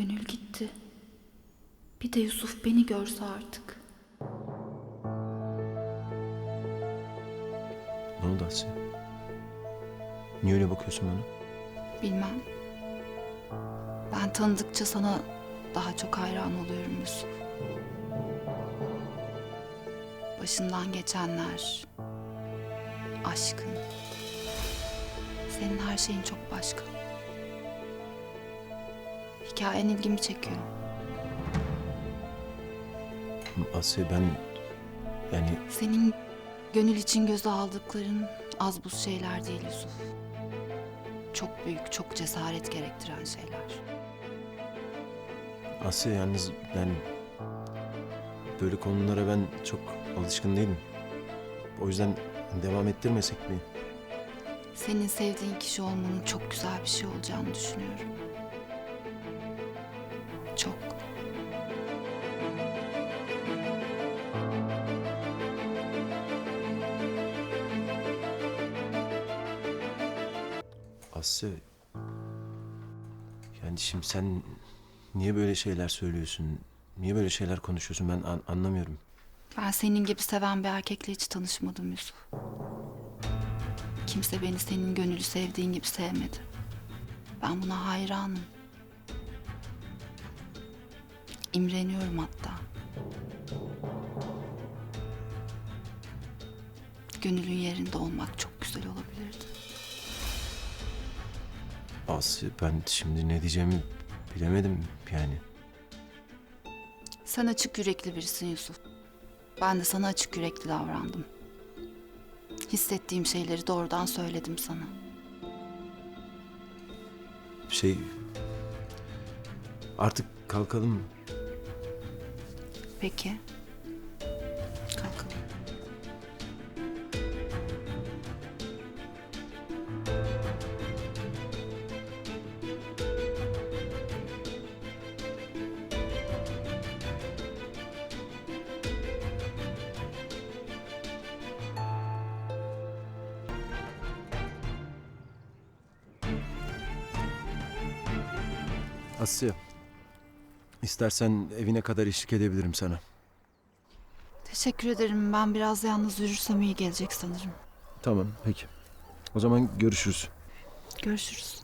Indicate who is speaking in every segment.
Speaker 1: Gönül gitti. Bir de Yusuf beni görse artık.
Speaker 2: Ne oldu Asya? Niye öyle bakıyorsun bana?
Speaker 1: Bilmem. Ben tanıdıkça sana daha çok hayran oluyorum Yusuf. Başından geçenler, aşkın. Senin her şeyin çok başka. Hikayen ilgimi çekiyor.
Speaker 2: Asya ben... Yani
Speaker 1: Senin gönül için göze aldıkların az buz şeyler değil Yusuf. Çok büyük, çok cesaret gerektiren şeyler.
Speaker 2: Asya yalnız ben... Böyle konulara ben çok alışkın değilim. O yüzden devam ettirmesek mi?
Speaker 1: Senin sevdiğin kişi olmanın çok güzel bir şey olacağını düşünüyorum.
Speaker 2: Asya... Yani şimdi sen niye böyle şeyler söylüyorsun? Niye böyle şeyler konuşuyorsun? Ben an- anlamıyorum.
Speaker 1: Ben senin gibi seven bir erkekle hiç tanışmadım Yusuf. Kimse beni senin gönüllü sevdiğin gibi sevmedi. Ben buna hayranım. İmreniyorum hatta. Gönülün yerinde olmak çok güzel olabilirdi.
Speaker 2: Asya ben şimdi ne diyeceğimi bilemedim yani.
Speaker 1: Sen açık yürekli birisin Yusuf. Ben de sana açık yürekli davrandım. Hissettiğim şeyleri doğrudan söyledim sana.
Speaker 2: Şey... Artık kalkalım.
Speaker 1: Peki.
Speaker 2: Asya. istersen evine kadar eşlik edebilirim sana.
Speaker 1: Teşekkür ederim. Ben biraz yalnız yürürsem iyi gelecek sanırım.
Speaker 2: Tamam peki. O zaman görüşürüz.
Speaker 1: Görüşürüz.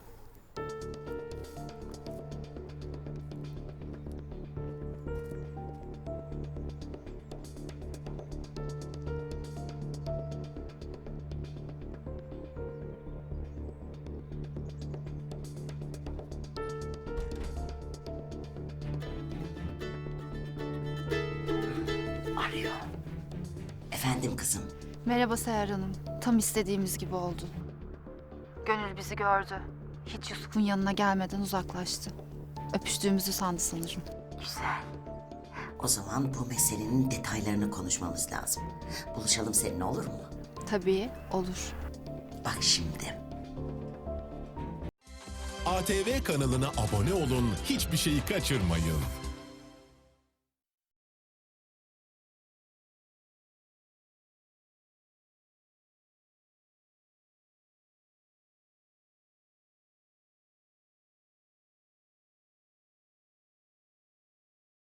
Speaker 3: Arıyor. Efendim kızım.
Speaker 1: Merhaba Seher Hanım. Tam istediğimiz gibi oldu. Gönül bizi gördü. Hiç Yusuf'un yanına gelmeden uzaklaştı. Öpüştüğümüzü sandı sanırım.
Speaker 3: Güzel. O zaman bu meselenin detaylarını konuşmamız lazım. Buluşalım seninle olur mu?
Speaker 1: Tabii olur.
Speaker 3: Bak şimdi.
Speaker 4: ATV kanalına abone olun, hiçbir şeyi kaçırmayın.